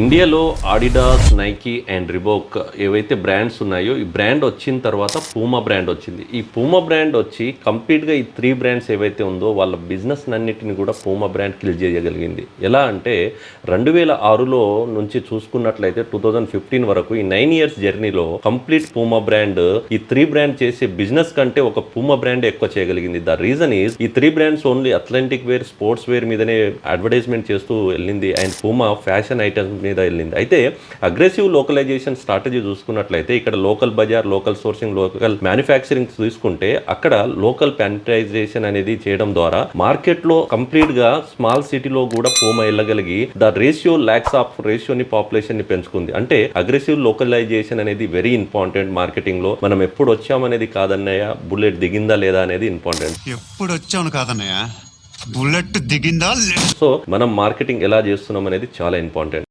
ఇండియాలో Adidas Nike and రిబోక్ ఏవైతే brands ఉన్నాయో ఈ బ్రాండ్ వచ్చిన తర్వాత పూమా బ్రాండ్ వచ్చింది. ఈ పూమా బ్రాండ్ వచ్చి కంప్లీట్గా ఈ త్రీ బ్రాండ్స్ ఏవైతే ఉందో వాళ్ళ బిజినెస్ అన్నిటిని కూడా పూమా బ్రాండ్ కిల్ చేయగలిగింది. ఎలా అంటే రెండు వేల ఆరులో నుంచి చూసుకున్నట్లయితే టూ థౌజండ్ ఫిఫ్టీన్ వరకు ఈ నైన్ ఇయర్స్ జర్నీలో కంప్లీట్ పూమా బ్రాండ్ ఈ త్రీ బ్రాండ్ చేసే బిజినెస్ కంటే ఒక పూమా బ్రాండ్ ఎక్కువ చేయగలిగింది. ద రీజన్ ఈజ్ ఈ three brands only athletic wear sports wear మీదనే అడ్వర్టైజ్మెంట్ చేస్తూ వెళ్ళింది. అండ్ పూమా ఫ్యాషన్ ఐటమ్స్ మీద వెళ్ళింది. అయితే అగ్రెసివ్ లోకలైజేషన్ స్ట్రాటజీ చూసుకున్నట్లయితే ఇక్కడ లోకల్ బజార్ లోకల్ సోర్సింగ్ లోకల్ మ్యానుఫ్యాక్చరింగ్ తీసుకుంటే అక్కడ లోకల్ ప్యానిటైజేషన్ అనేది చేయడం ద్వారా మార్కెట్లో కంప్లీట్గా స్మాల్ సిటీలో కూడా పూమా వెళ్ళగలిగి ద రేషియో ల్యాక్స్ ఆఫ్ రేషియోని పాపులేషన్ని పెంచుకుంది. అంటే అగ్రెసివ్ లోకలైజేషన్ అనేది వెరీ ఇంపార్టెంట్ మార్కెటింగ్లో మనం ఎప్పుడు వచ్చామనేది కాదన్నయ్య? బుల్లెట్ దిగిందా లేదా అనేది ఇంపార్టెంట్ ఎప్పుడు వచ్చావును కాదన్నయ్య? బుల్లెట్ దిగిందా సో మనం మార్కెటింగ్ ఎలా చేస్తున్నాం అనేది చాలా ఇంపార్టెంట్